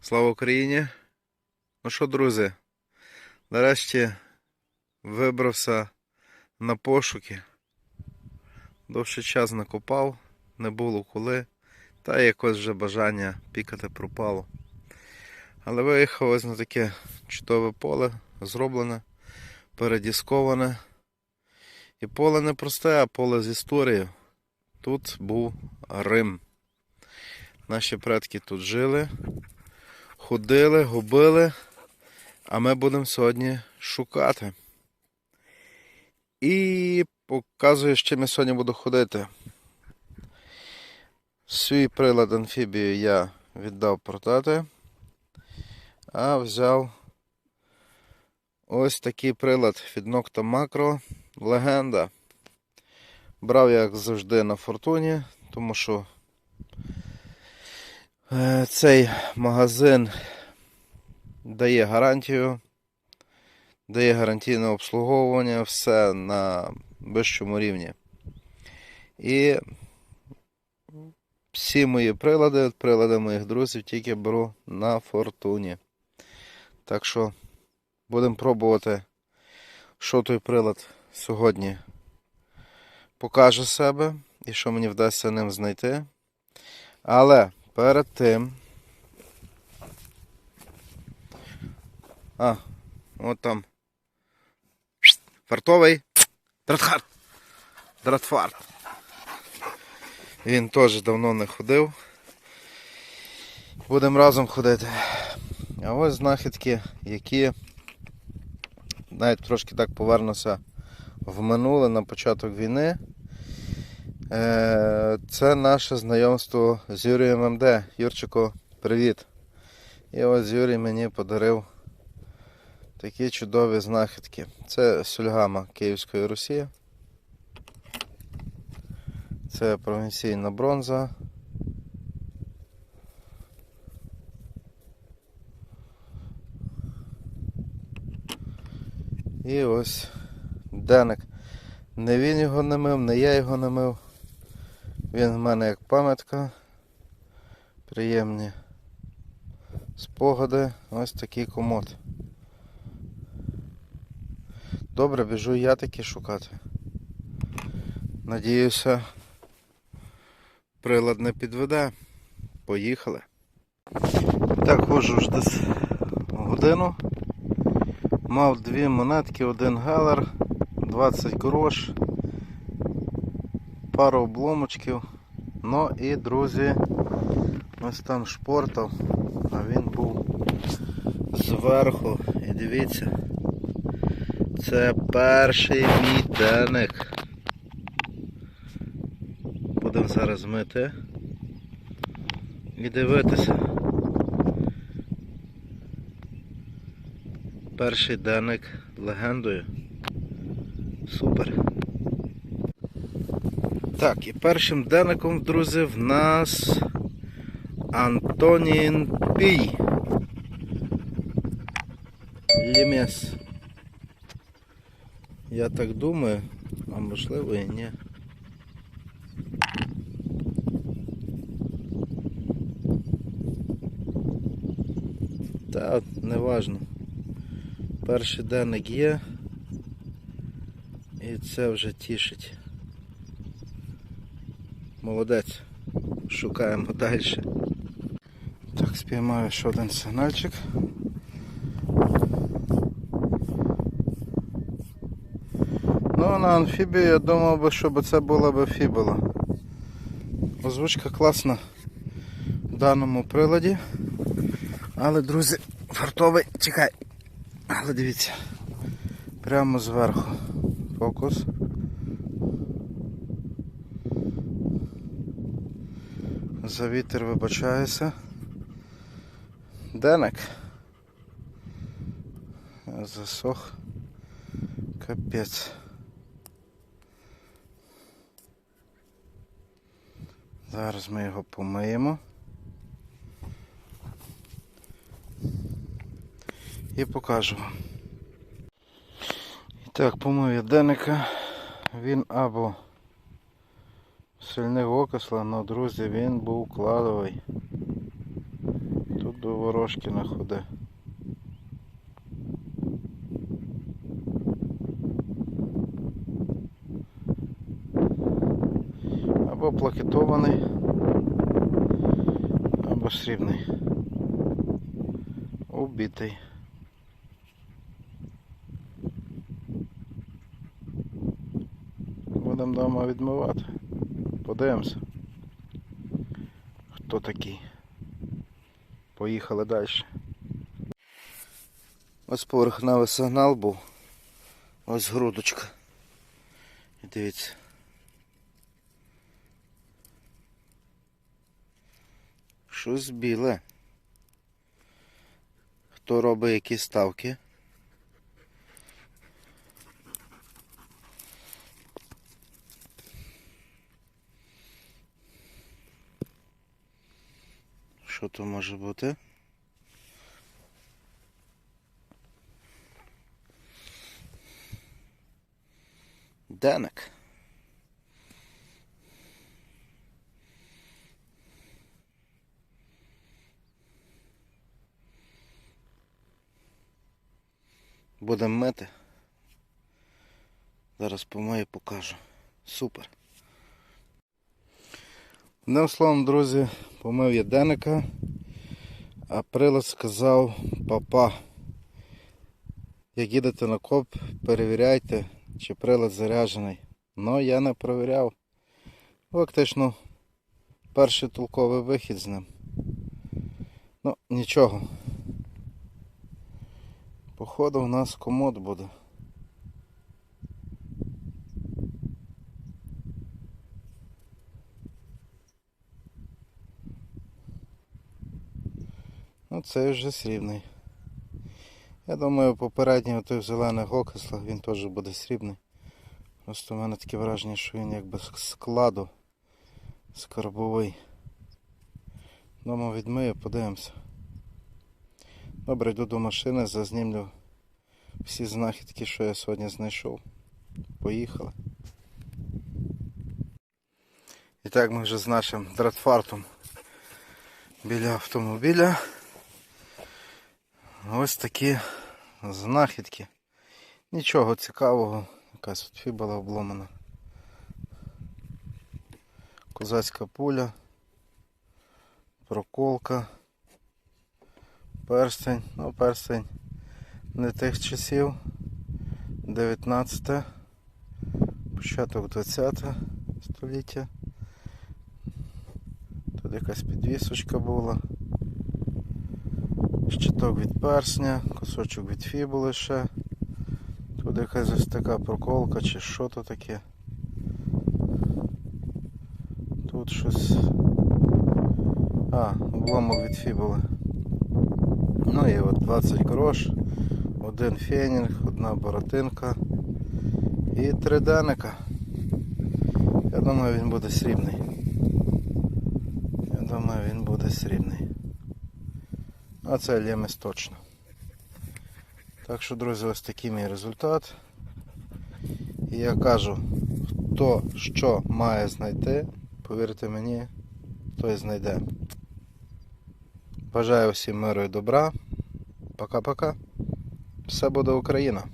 Слава Україні! Ну що, друзі, нарешті вибрався на пошуки. Довший час не копав, не було коли, та якось вже бажання пікати пропало. Але виїхав ось на таке чудове поле, зроблене, передісковане. І поле не просте, а поле з історією. Тут був Рим. Наші предки тут жили, ходили, губили, а ми будемо сьогодні шукати. І показую, з чим я сьогодні буду ходити. Свій прилад амфібію я віддав продати, а взяв ось такий прилад від Nocta Macro Легенда. Брав, як завжди, на фортуні, тому що цей магазин дає гарантію, дає гарантійне обслуговування, все на вищому рівні. І всі мої прилади, прилади моїх друзів тільки беру на фортуні. Так що будемо пробувати, що той прилад сьогодні покаже себе і що мені вдасться ним знайти. Але перед тим. А, от там. Фартовий. Дратхарт. Дратфарт. Він теж давно не ходив. Будемо разом ходити. А ось знахідки, які навіть трошки так повернуся в минуле на початок війни. Е, Це наше знайомство з Юрієм МД. Юрчику, привіт. І ось Юрій мені подарив такі чудові знахідки. Це сульгама Київської Русі. Це провінційна бронза. І ось Деник. Не він його не мив, не я його не мив. Він в мене як пам'ятка. Приємні спогади. Ось такий комод. Добре, біжу я таки шукати. Надіюся, прилад не підведе. Поїхали. Так, ходжу вже десь годину. Мав дві монетки, один гелер, 20 грош, пару обломочків. Ну і, друзі, ось там шпортав, а він був зверху. І дивіться, це перший мій деник. Будемо зараз мити і дивитися. Перший деник легендою. Супер. Так, і першим деником, друзі, в нас Антонін Пій. Лімес. Я так думаю, а можливо і ні. Та, неважно. Перший денник є. І це вже тішить. Молодець. Шукаємо далі. Так, спіймаю ще один сигнальчик. Ну, на амфібію я думав би, щоб це була б фібула. Озвучка класна в даному приладі. Але, друзі, фартовий, чекай. Але дивіться, прямо зверху. Фокус. За вітер вибачаюся. Денек. Засох. Капець. Зараз ми його помиємо. І покажу вам. І так, помив я денника. Він або сильний окисла, але, друзі, він був кладовий. Тут до ворожки на ходи. Або плакетований, або срібний. Убитий. Будемо вдома відмивати. Подивимося. Хто такий? Поїхали далі. Ось поверхневий сигнал був. Ось грудочка. І дивіться. Щось біле. Хто робить які ставки? Що то може бути? Денек. Будемо мити. Зараз помию покажу. Супер. Одним словом, друзі, помив я деника, а прилад сказав папа. Як їдете на коп, перевіряйте, чи прилад заряджений. Ну, я не перевіряв. Фактично, перший толковий вихід з ним. Ну, нічого. Походу, у нас комод буде. Ну, цей вже срібний. Я думаю, попередній той зелений гокислах, він теж буде срібний. Просто в мене таке враження, що він якби складу скарбовий. Дома відмию, подивимося. Добре, йду до машини, зазнімлю всі знахідки, що я сьогодні знайшов. Поїхали. І так ми вже з нашим дратфартом біля автомобіля. Ось такі знахідки. Нічого цікавого. Якась от фібула обломана. Козацька пуля. Проколка. Перстень. Ну, перстень не тих часів. 19 початок 20 століття. Тут якась підвісочка була. Щиток від персня, кусочок від фібули ще. Тут якась ось така проколка чи що то таке. Тут щось. А, обломок від фібули. Ну і от 20 грош, один фенінг, одна боротинка і триденика. Я думаю він буде срібний. Я думаю він буде срібний. А це лемес точно. Так що, друзі, ось такий мій результат. І я кажу, хто що має знайти, повірте мені, той знайде. Бажаю всім миру і добра. Пока-пока. Все буде Україна.